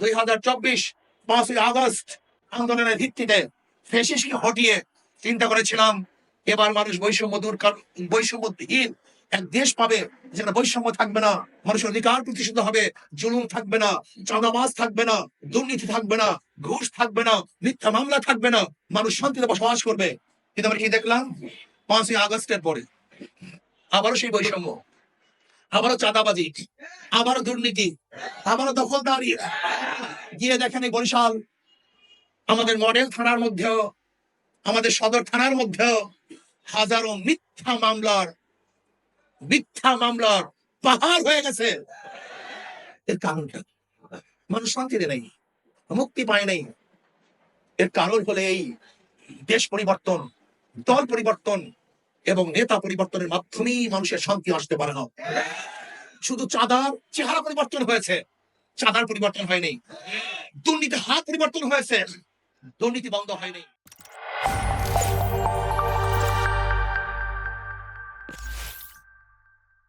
দুই হাজার চব্বিশ পাঁচই আগস্ট আন্দোলনের ভিত্তিতে ফেসিসকে হটিয়ে চিন্তা করেছিলাম, এবার মানুষ বৈষম্য দূর বৈষম্যহীন এক দেশ পাবে যেখানে বৈষম্য থাকবে না, মানুষের অধিকার প্রতিষ্ঠিত হবে, জুলুম থাকবে না, চাঁদাবাজ থাকবে না, দুর্নীতি থাকবে না, ঘুষ থাকবে না, মিথ্যা মামলা থাকবে না, মানুষ শান্তিতে বসবাস করবে। কিন্তু আমরা কি দেখলাম? পাঁচই আগস্টের পরে আবারও সেই বৈষম্য। আবারও চাঁদাবাজি আবারও দুর্নীতি আবারও দখলদারি। গিয়ে দেখেন এই বরিশাল, আমাদের মডেল থানার মধ্যেও, আমাদের সদর থানার মধ্যেও হাজারো মিথ্যা মামলার মিথ্যা মামলার পাহাড় হয়ে গেছে। এর কারণটা মানুষ শান্তিতে নেই, মুক্তি পায় নাই। এর কারণ হলে এই দেশ পরিবর্তন, দল পরিবর্তন এবং নেতা পরিবর্তনের মাধ্যমেই মানুষের শান্তি আসতে পারে না। শুধু চাঁদার চেহারা পরিবর্তন হয়েছে। চাঁদার পরিবর্তন হয়নি। দুর্নীতি হাত পরিবর্তন হয়েছে। দুর্নীতি বন্ধ হয়নি।